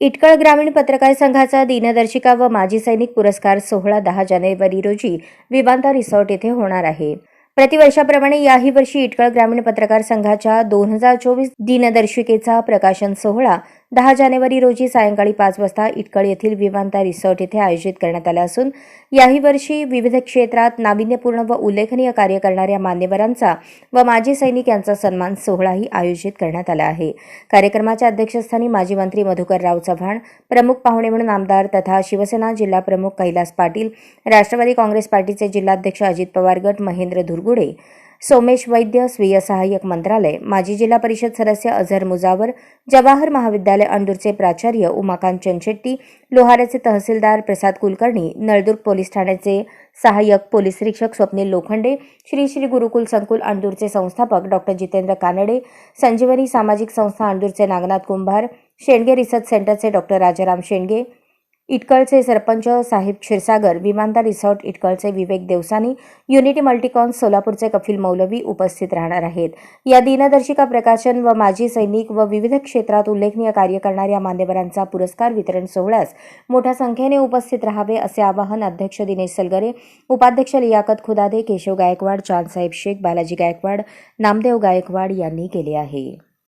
इटकळ ग्रामीण पत्रकार संघाचा दिनदर्शिका व माजी सैनिक पुरस्कार सोहळा दहा जानेवारी रोजी विमानता रिसॉर्ट येथे होणार आहे. प्रतिवर्षाप्रमाणे याही वर्षी इटकळ ग्रामीण पत्रकार संघाच्या दोन हजार चोवीस दिनदर्शिकेचा प्रकाशन सोहळा दहा जानेवारी रोजी सायंकाळी पाच वाजता इटकळ येथील विमानता रिसॉर्ट येथे आयोजित करण्यात आला असून याही वर्षी विविध क्षेत्रात नाविन्यपूर्ण व उल्लेखनीय कार्य करणाऱ्या मान्यवरांचा व माजी सैनिक यांचा सन्मान सोहळाही आयोजित करण्यात आला आहे. कार्यक्रमाच्या अध्यक्षस्थानी माजी मंत्री मधुकरराव चव्हाण प्रमुख पाहुणे म्हणून आमदार तथा शिवसेना जिल्हा प्रमुख कैलास पाटील राष्ट्रवादी काँग्रेस पार्टीचे जिल्हाध्यक्ष अजित पवार गट महेंद्र धुरगुडे सोमेश वैद्य स्वीय सहाय्यक मंत्रालय माजी जिल्हा परिषद सदस्य अझर मुजावर जवाहर महाविद्यालय अंडूरचे प्राचार्य उमाकांत चनशेट्टी लोहाराचे तहसीलदार प्रसाद कुलकर्णी नळदुर्ग पोलीस ठाण्याचे सहाय्यक पोलीस निरीक्षक स्वप्नील लोखंडे श्री श्री गुरुकुल संकुल अंडूरचे संस्थापक डॉक्टर जितेंद्र कानडे संजीवनी सामाजिक संस्था अंडूरचे नागनाथ कुंभार शेंडगे रिसर्च सेंटरचे डॉक्टर राजाराम शेंडगे इटकळचे सरपंच साहेब क्षीरसागर विमानतळ रिसॉर्ट इटकळचे विवेक देवसानी युनिटी मल्टीकॉन सोलापूरचे कफिल मौलवी उपस्थित राहणार आहेत. या दिनदर्शिका प्रकाशन व माजी सैनिक व विविध क्षेत्रात उल्लेखनीय कार्य करणाऱ्या मान्यवरांचा पुरस्कार वितरण सोहळ्यास मोठ्या संख्येने उपस्थित राहावे असे आवाहन अध्यक्ष दिनेश सलगरे उपाध्यक्ष लियाकत खुदादे केशव गायकवाड चांदसाहेब शेख बालाजी गायकवाड नामदेव गायकवाड यांनी केले आहे.